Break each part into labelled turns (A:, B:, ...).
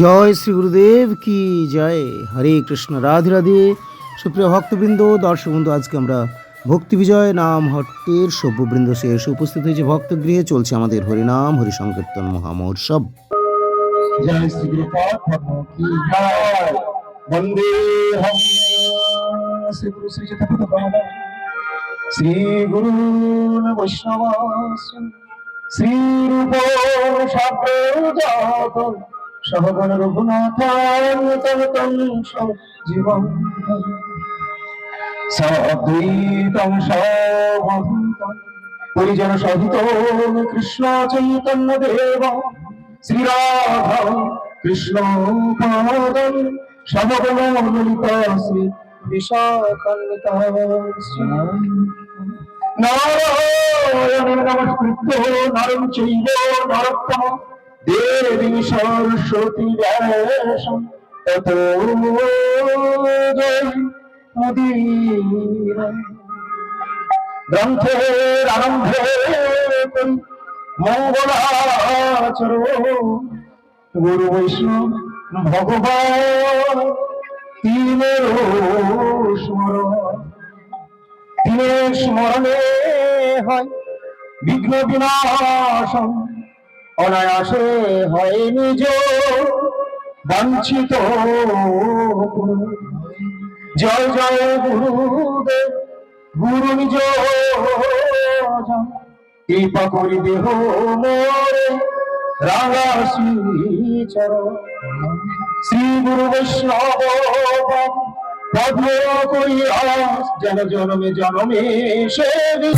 A: জয় শ্রী গুরুদেব কি জয়? হরে কৃষ্ণ, রাধে রাধে। সুপ্রিয় ভক্তবৃন্দ, দর্শক বন্ধু, আজকে আমরা ভক্তি বিজয় নাম হট্টের সভ্যবৃন্দ শেষ উপস্থিত হয়েছে ভক্তগৃহে, চলছে আমাদের হরিনাম হরি সংকীর্তন মহামহোৎসব
B: শ্রী শ্রী গুরু শ্রী গুরু বৈষ্ণব। শ্রী রূপ সহগণ রঘুনাথ তম জীবন। সদ্বৈতম পরিজন সহিত কৃষ্ণ চৈতন্য দেব। শ্রীরাধা কৃষ্ণ পাদম সমবলিত শ্রী বিশাখান্বিত। নারায়ণ নমস্কৃত্য নরম চৈব নরোত্তম দেবী সরস্বতী ততো গ্রন্থের আরম্ভে মঙ্গলাচর গুরু বৈষ্ণব, ভগবান তিনের স্মরণ। তিনের স্মরণে হয় বিঘ্ন বিনাশন অনায়াসে হয় নিজ বাঞ্ছিত জয় জয় গুরুদেব, গুরু নিজ। কৃপা করি দেহ মোরে রাঙা শ্রীচর শ্রী গুরু বৈষ্ণব, পদ্ম করি যেন জনমে জনমে সেবি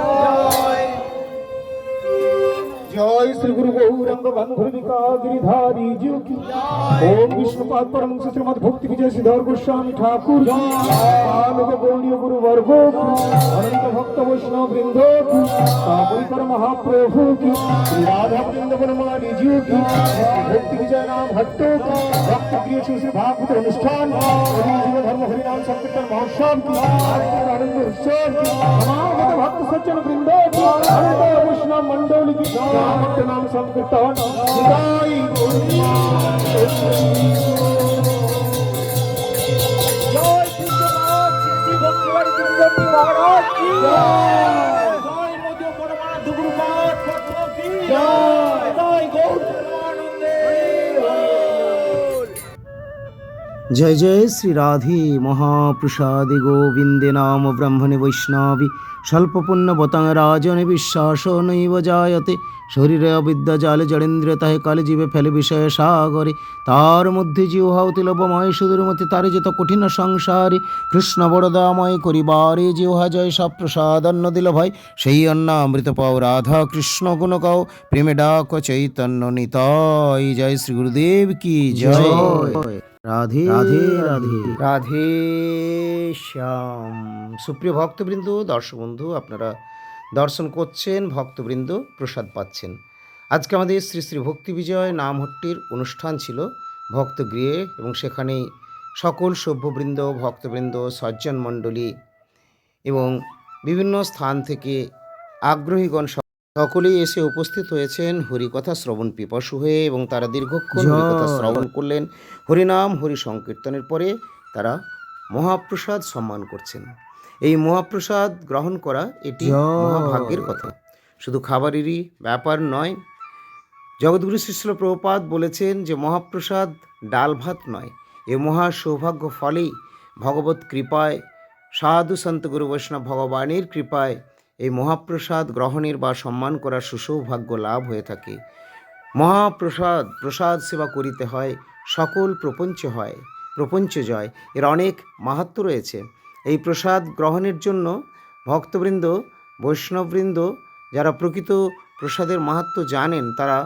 C: Lord. जय श्री गुरु गौरंग बंधुर्विका गिरिधारी जीव की। ओम विष्णु पाद परम श्रीमद भक्ति विजय सिद्धार गोस्वामी ठाकुर गौड़ीय गुरु वर्गो अनंत भक्त वैष्णव वृंदो पर महाप्रभु की। राधा वृंद परमारी जीव की। भक्ति विजय नाम हट्टो की। भक्त प्रिय श्री भागवत अनुष्ठान धर्म हरिनाम संकीर्तन महोत्सव की। आनंद उत्सव की। हमारे भक्त सज्जन वृंदो की। अनंत वैष्णव मंडल की। जय নামক নাম সংকীর্তন হৃদয় জয় কৃষ্ণ ভক্তিবাড়ি কৃষ্ণ মহারাজ জয় জয়
A: শ্রী রাধে মহাপ্রসাদে গোবিন্দে নাম ব্রাহ্মণে বৈষ্ণবী স্বল্পপুণ্যবতাং রাজনে বিশ্বাস নৈব জায়তে। শরীরে অবিদ্যা জালে জড়েন্দ্র তাহে কালে জীবে ফেলে বিষয়ে সাগরে। তার মধ্যে জিহা অতি লবময় সুদূর মতে তারে যেত কঠিন সংসারে। কৃষ্ণ বরদাময় করিবারে জিহা জয়, সব প্রসাদ অন্ন দিল ভাই সেই অন্নামৃত পাও, রাধা কৃষ্ণ গুণ কাও প্রেমে ডাক চৈতন্য নিতাই। জয় শ্রী গুরুদেব কি জয়। রাধে রাধে রাধে। রাধে শ্যাম। সুপ্রিয় ভক্তবৃন্দ দর্শক বন্ধু আপনারা দর্শন করছেন ভক্তবৃন্দ প্রসাদ পাচ্ছেন। আজকে আমাদের শ্রী শ্রী ভক্তি বিজয় নামহট্টির অনুষ্ঠান ছিল ভক্তগৃহে এবং সেখানে সকল সভ্যবৃন্দ ভক্তবৃন্দ সজ্জন মণ্ডলী এবং বিভিন্ন স্থান থেকে আগ্রহীগণ সকলেই এসে উপস্থিত হয়েছেন হরিকথা শ্রবণ পিপাসু হয়ে এবং তারা দীর্ঘক্ষণ হরিকথা শ্রবণ করলেন। হরিনাম হরি সংকীর্তনের পরে তারা মহাপ্রসাদ সম্মান করছেন। এই মহাপ্রসাদ গ্রহণ করা এটি মহাভাগ্যের কথা। শুধু খাবারেরই ব্যাপার নয় জগৎগুরু শিষ্য প্রভুপাদ বলেছেন যে মহাপ্রসাদ ডাল ভাত নয় এ মহা সৌভাগ্য ফলেই ভগবত কৃপায় সাধু সন্ত গুরু বৈষ্ণব ভগবানের কৃপায় এই মহাপ্রসাদ গ্রহণের বা সম্মান করার সুসৌভাগ্য লাভ হয়ে থাকে। মহাপ্রসাদ, প্রসাদ সেবা করিতে হয়, সকল প্রপঞ্চ হয়, প্রপঞ্চ জয়, এর অনেক মাহাত্ম রয়েছে। এই প্রসাদ গ্রহণের জন্য ভক্তবৃন্দ, বৈষ্ণববৃন্দ, যারা প্রকৃত প্রসাদের মাহাত্ম জানেন, তারা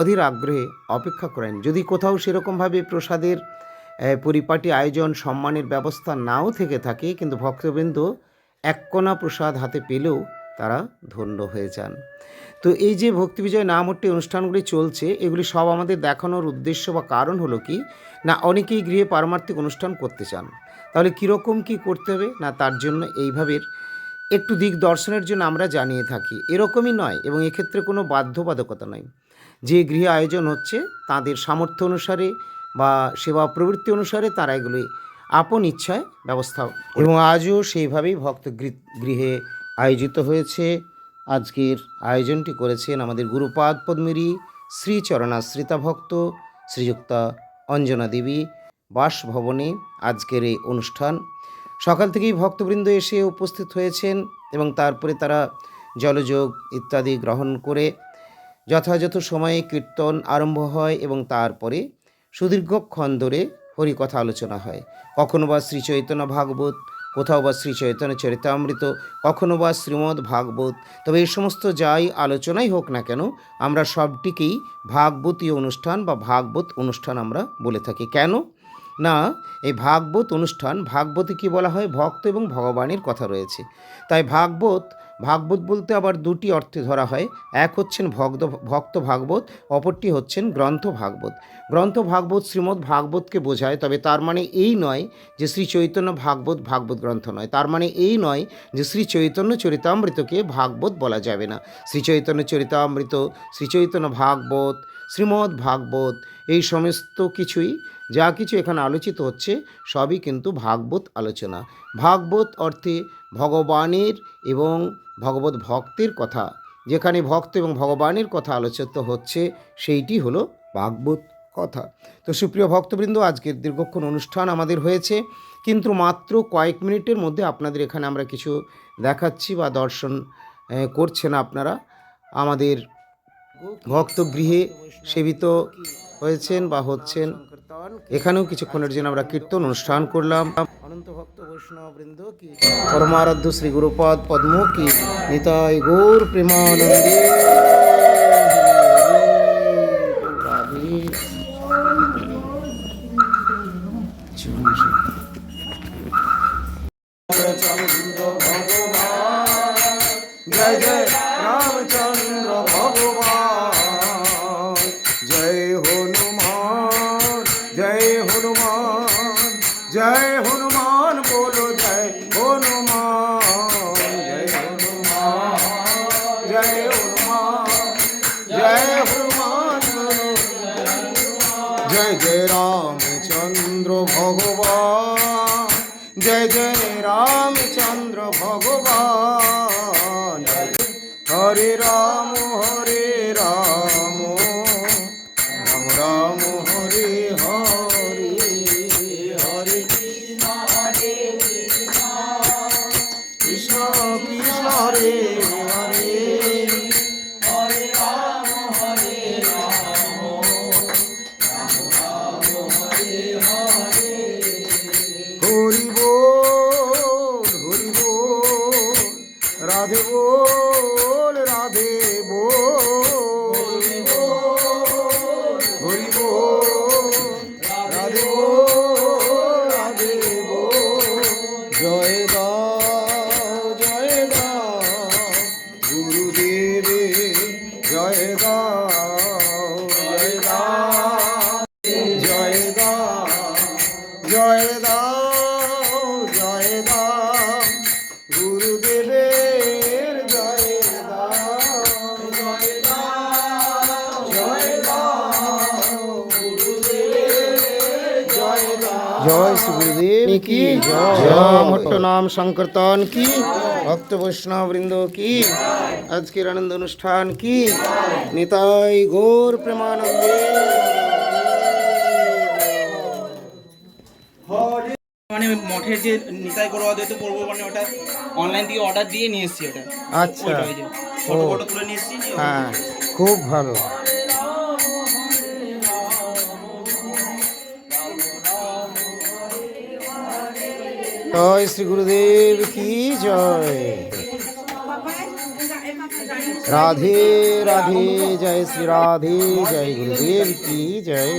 A: অধীর আগ্রহে অপেক্ষা করেন। যদি কোথাও সেরকমভাবে প্রসাদের পরিপাটি, আয়োজন, সম্মানের ব্যবস্থা নাও থেকে থাকে, কিন্তু ভক্তবৃন্দ এক কোনা প্রসাদ হাতে পেলেও তারা ধন্য হয়ে যান। তো এই যে ভক্তিবিজয় নামহট্টি অনুষ্ঠানগুলি চলছে, এগুলি সব আমাদের দেখানোর উদ্দেশ্য বা কারণ হলো কি? না, অনেকেই গৃহে পারমার্থিক অনুষ্ঠান করতে চান। তাহলে কীরকম কি করতে হবে? না, তার জন্য এইভাবে একটু দিক দর্শনের জন্য আমরা জানিয়ে থাকি। এরকমই নয় এবং এক্ষেত্রে কোনো বাধ্যবাধকতা নয় যে গৃহে আয়োজন হচ্ছে, তাদের সামর্থ্য অনুসারে বা সেবা প্রবৃত্তি অনুসারে তারা এগুলি আপন ইচ্ছায় ব্যবস্থা এবং আজও সেইভাবেই ভক্ত গৃহে আয়োজিত হয়েছে। আজকের আয়োজনটি করেছেন আমাদের গুরুপাদ পদ্মিনী শ্রীচরণাশ্রিতা ভক্ত, শ্রীযুক্তা অঞ্জনা দেবী বাসভবনে আজকের এই অনুষ্ঠান। সকাল থেকেই ভক্তবৃন্দ এসে উপস্থিত হয়েছেন এবং তারপরে তারা জলযোগ ইত্যাদি গ্রহণ করে যথাযথ সময়ে কীর্তন আরম্ভ হয় এবং তারপরে সুদীর্ঘক্ষণ ধরে হরিকথা আলোচনা হয়। কখনো বা শ্রী চৈতন্য ভাগবত, কোথাও বা শ্রী চৈতন্য চরিতামৃত, কখনো বা শ্রীমদ্ ভাগবত। তবে এই সমস্ত যাই আলোচনাই হোক না কেন, আমরা সবটিকেই ভাগবতীয় অনুষ্ঠান বা ভাগবত অনুষ্ঠান আমরা বলে থাকি। কেন? না, এই ভাগবত অনুষ্ঠান, ভাগবতে কি বলা হয়? ভক্ত এবং ভগবানের কথা রয়েছে। তাই ভাগবত ভাগবত বলতে আবার দুটি অর্থে ধরা হয়। এক হচ্ছেন ভক্ত ভক্ত ভাগবত, অপরটি হচ্ছেন গ্রন্থ ভাগবত। গ্রন্থ ভাগবত শ্রীমদ্ ভাগবতকে বোঝায়, তবে তার মানে এই নয় যে শ্রী চৈতন্য ভাগবত ভাগবত গ্রন্থ নয়। তার মানে এই নয় যে শ্রী চৈতন্য চরিতামৃতকে ভাগবত বলা যাবে না। শ্রী চৈতন্য চরিতামৃত, শ্রী চৈতন্য ভাগবত, শ্রীমদ্ ভাগবত, এই সমস্ত কিছুই যা কিছু এখানে আলোচিত হচ্ছে, সবই কিন্তু ভাগবত আলোচনা। ভাগবত অর্থে ভগবানের এবং ভগবত ভক্তের কথা। যেখানে ভক্ত এবং ভগবানের কথা আলোচিত হচ্ছে, সেইটি হলো ভাগবত কথা। তো সুপ্রিয় ভক্তবৃন্দ, আজকের দীর্ঘক্ষণ অনুষ্ঠান আমাদের হয়েছে। কিন্তু মাত্র কয়েক মিনিটের মধ্যে আপনাদের এখানে আমরা কিছু দেখাচ্ছি বা দর্শন করছেন আপনারা। আমাদের ভক্তগৃহে সেবিত হয়েছেন বা হচ্ছেন। এখানেও কিছুক্ষণের জন্য আমরা কীর্তন অনুষ্ঠান করলাম। অনন্ত ভক্ত বৈষ্ণব বৃন্দ কি পরমারাধ্য শ্রী গুরুপদ পদ্ম কি নিতাই গৌর প্রেমানন্দে। জয় হনুমান জয় হনুমান বলো জয় জয় রামচন্দ্র ভগবান। জয় জয় রামচন্দ্র ভগবান জয় জয় জয় দাও জয় দাও। গুরুদেবের জয় দাও। জয় দাও জয় দাও গুরুদেবের জয় দাও জয় শ্রী গুরুদেব। কি জয় মট্ট নাম সংকীর্তন কি? ভক্ত বৈষ্ণব বৃন্দ কি? আজকের আনন্দ অনুষ্ঠান কি? নিতাই গৌর প্রেমানন্দে।
D: মানে মঠের যে নিতাই গরু অদ্বৈত পড়ব মানে ওটা অনলাইন থেকে অর্ডার দিয়ে নিয়ে এসেছি ওটা।
A: আচ্ছা।
D: ফটো ফটো তুলে নিয়ে এসেছি।
A: হ্যাঁ খুব ভালো। জয় শ্রী গুরুদেব কি জয়? রাধে রাধে জয় শ্রী রাধে জয় গুরুদেব কি জয়?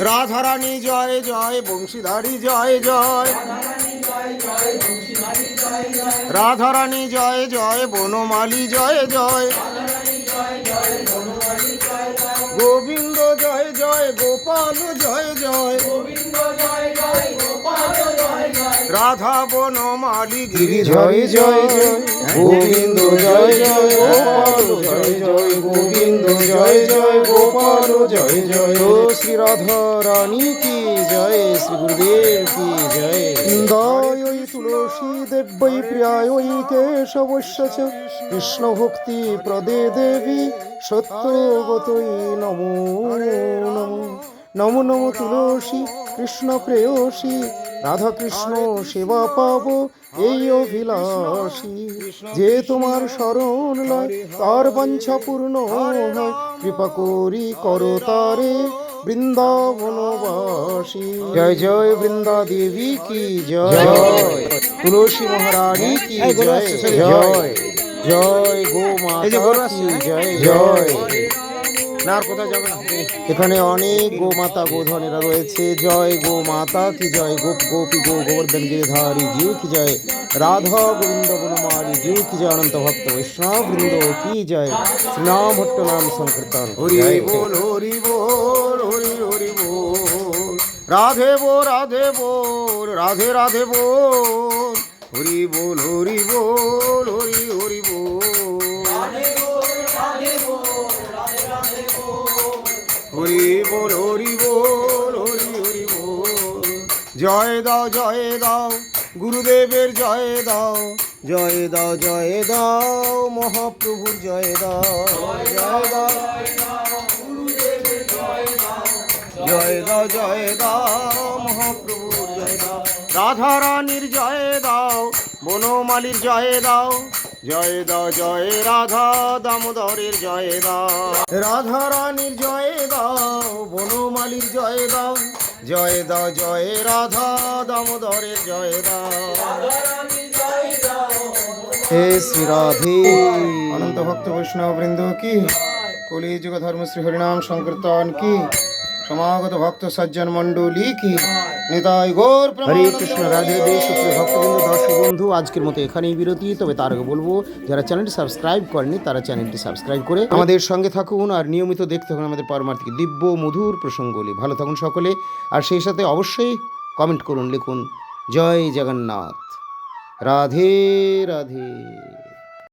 A: রাধারানী জয় জয় বংশীধারী জয় জয়। রাধারানী জয় জয় বনমালী জয় জয়। গোবিন্দ জয় জয় গোপাল জয় জয়।
E: রাধা বনমালী গিরি জয় জয় জয়। গোবিন্দ জয় জয় গোপাল জয় জয় গোবিন্দ জয় জয় গোপাল জয় জয়। শ্রী রাধা রানী কি জয় শ্রী গুরুদেব কি জয়? ইন্দায় তুলসী দেব্যৈ প্রিয়ায় কেশবশ্য কৃষ্ণ ভক্তি প্রদে দেবী নমো নমো। নমো নমো তুলসী কৃষ্ণ প্রেয়সী রাধা কৃষ্ণ সেবা পাব এই অভিলাষী। যে তোমার শরণ লয় তার বাঞ্ছা পূর্ণ হয়। কৃপা করি করো তারে বৃন্দাবনবাসী। জয় জয় বৃন্দা দেবী কি জয়? তুলসী মহারানী কি জয়? জয়। জয় গো মাতা কি জয়? জয়। না আর কোথায় যাবে না। এখানে অনেক গোমাতা গোধনেরা রয়েছে। জয় গো মাতা কি জয়? গোপ গোপী গো গোবর্ধন গিরিধারী জিউ কি জয়? রাধা গোবিন্দ বনমালী জিউ কি জয়? অনন্ত ভক্ত বৈষ্ণব বৃন্দ কি জয়? শ্রীনাম ভট্ট নাম সংকীর্তন। হরি বল হরি বল হরি হরি বল। রাধে বো রাধে বল রাধে রাধে বল। হরি বল হরি বল হরি বল হরি বল হরি হরি বল জয় দাও জয় দাও গুরুদেবের জয় দাও জয় দাও জয় দাও মহাপ্রভুর জয় দাও জয় দাও জয় দাও জয় দাও মহাপ্রভুর জয় দাও রাধা রানীর জয় দাও বনমালীর জয় দাও জয় দাও জয় রাধা দামোদরের জয় দাও রাধা রানীর জয় দাও বনমালীর জয় দাও জয় দাও জয় রাধা দামোদরের জয় দাও হে শ্রী রাধে। অনন্ত ভক্ত বৈষ্ণব বৃন্দ কি? কলিযুগ ধর্ম শ্রী হরিনাম সংকীর্তন কি? সমাগত ভক্ত সজ্জন মণ্ডলী কি? নিতাই গৌর হরে কৃষ্ণ রাধে সুপ্রিয় ভক্তবৃন্দ দর্শক বন্ধু আজকের মতো এখানেই বিরতি। তবে তার আগে বলব যারা চ্যানেলটি সাবস্ক্রাইব করেনি তারা চ্যানেলটি সাবস্ক্রাইব করে আমাদের সঙ্গে থাকুন আর নিয়মিত দেখতে থাকুন আমাদের পারমার্থিক দিব্য মধুর প্রসঙ্গগুলি ভালো থাকুন সকলে। আর সেই সাথে অবশ্যই কমেন্ট করুন লিখুন জয় জগন্নাথ। রাধে রাধে।